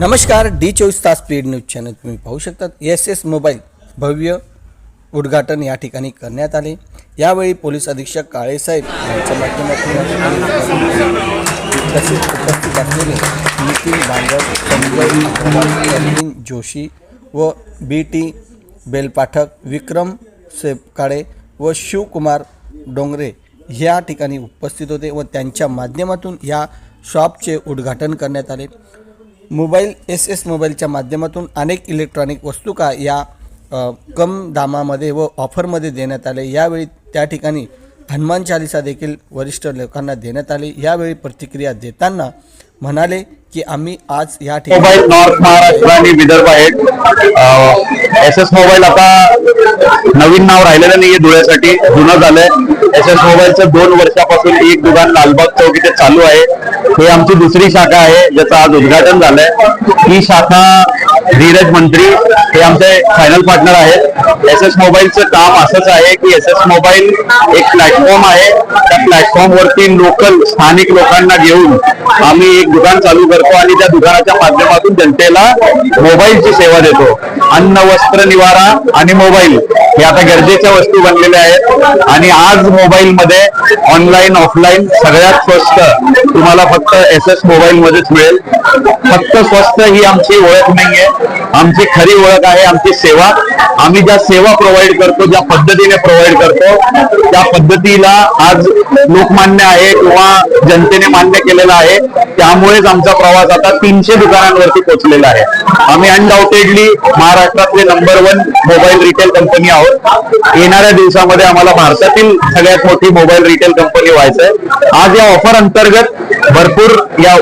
नमस्कार डी चोवीस तास स्पीड न्यूज चॅनल तुम्ही पाहू शकतात. एस एस मोबाईल भव्य उद्घाटन या ठिकाणी करण्यात आले. यावेळी पोलीस अधीक्षक काळेसाहेब यांच्या माध्यमातून तसेच उपस्थित असलेले नितीन बांगर संजय जोशी व बी टी बेलपाठक विक्रम सेपकाळे व शिवकुमार डोंगरे ह्या ठिकाणी उपस्थित होते व त्यांच्या माध्यमातून या शॉपचे उद्घाटन करण्यात आले. मोबाईल एस एस मोबाईलच्या माध्यमातून अनेक इलेक्ट्रॉनिक वस्तू का या कम दामामध्ये व ऑफरमध्ये देण्यात आले. यावेळी त्या ठिकाणी हनुमान चालिसा देखील वरिष्ठ लोकांना देण्यात आली. यावेळी प्रतिक्रिया देताना म्हणाले की आम्ही आज या ठिकाणी नॉर्थ महाराष्ट्र आणि विदर्भ आहेत. एस एस मोबाईल आता नवीन नाव राहिलेलं नाहीये धुळ्यासाठी. जुनं झालंय. एस एस मोबाईलचं दोन वर्षापासून एक दुकान लालबाग चौक इथे चालू आहे. हे आमची दुसरी शाखा आहे ज्याचं आज उद्घाटन झालंय. ही शाखा धीरज मंत्री हे आमचे फायनल पार्टनर आहेत. एस एस मोबाईलचं काम असंच आहे की एस एस मोबाईल एक प्लॅटफॉर्म आहे. त्या प्लॅटफॉर्म वरती लोकल स्थानिक लोकांना घेऊन आम्ही एक दुकान चालू करतो आणि त्या दुकानाच्या माध्यमातून जनतेला मोबाईलची सेवा देतो. अन्न वस्त्र निवारा आणि मोबाईल हे आता गरजेच्या वस्तू बनलेल्या आहेत. आणि आज मोबाईल मध्ये ऑनलाईन ऑफलाईन सगळ्यात स्वस्त तुम्हाला फक्त एस एस मोबाईल मध्येच मिळेल. फक्त स्वस्त ही आमची ओळख नाहीये. आमची खरी ओळख आहे आमची सेवा. आम्ही ज्या सेवा प्रोव्हाइड करतो ज्या पद्धतीने प्रोव्हाइड करतो त्या पद्धतीला आज लोकमान्य आहे किंवा जनतेने मान्य केलेलं आहे. त्यामुळेच आमचा प्रवास आता तीनशे दुकानांवरती पोहोचलेला आहे. आम्ही अनडाऊटेडली महाराष्ट्रातले number one mobile retail company आहोत. येणाऱ्या दिवसामध्ये आम्हाला भारतातील सगळ्यात मोठी मोबाईल रिटेल कंपनी व्हायचंय. आज या ऑफर अंतर्गत भरपूर या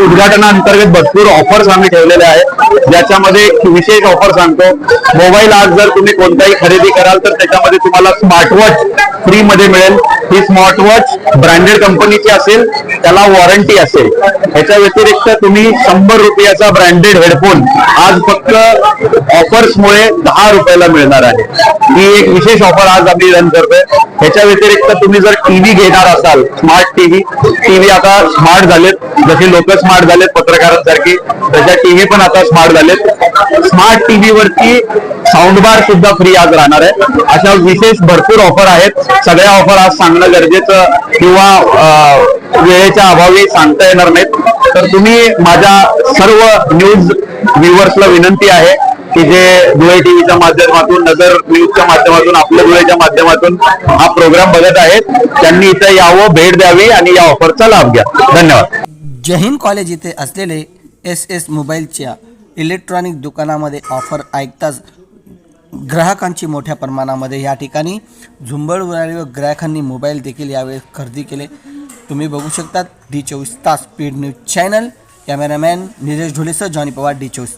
उद्घाटनाअंतर्गत भरपूर ऑफर्स आम्ही ठेवलेल्या आहेत. ज्याच्यामध्ये विशेष ऑफर सांगतो मोबाईल आज जर तुम्ही कोणताही खरेदी कराल तर त्याच्यामध्ये तुम्हाला स्मार्टवॉच फ्रीमध्ये फ्री मध्ये मिळेल. ही स्मार्टवॉच ब्रँडेड कंपनीची असेल त्याला वॉरंटी असेल. ह्याच्या व्यतिरिक्त तुम्ही शंभर रुपयाचा ब्रँडेड हेडफोन आज फक्त ऑफर्स मुळे दहा रुपयाला मिळणार आहे. ही एक विशेष ऑफर आज आम्ही रन करतोय. ह्याच्या व्यतिरिक्त तुम्ही जर टीव्ही घेणार असाल स्मार्ट टीव्ही टीव्ही आता स्मार्ट झालेत. जसे लोक स्मार्ट झालेत पत्रकारांसारखी. त्याच्या टीव्ही पण आता स्मार्ट झालेत. स्मार्ट टीव्ही वरती साऊंड बार सुद्धा फ्री आज राहणार आहे. अशा विशेष भरपूर ऑफर आहेत. सगळ्या ऑफर आज सांगणं गरजेचं किंवा वेळेच्या अभावी सांगता येणार नाहीत. तर तुम्ही माझ्या सर्व न्यूज व्ह्युअर्सला विनंती आहे की जे धुळे टीव्हीच्या माध्यमातून नगर न्यूजच्या माध्यमातून आपल्या धुळेच्या माध्यमातून हा प्रोग्राम बघत आहेत त्यांनी इथं यावं भेट द्यावी आणि या ऑफरचा लाभ घ्या. धन्यवाद. जय हिंद कॉलेज इथे असलेले एस एस मोबाईलच्या इलेक्ट्रॉनिक दुकानामध्ये ऑफर ऐकताच ग्राहकांची मोठ्या प्रमाणामध्ये या ठिकाणी झुंबळ उडाली व ग्राहकांनी मोबाईल देखील यावेळेस खरेदी केले. तुम्ही बघू शकतात डी चोवीस तास speed news channel. Cameraman Nilesh ढोलेसह Johnny Pawar D चोवीस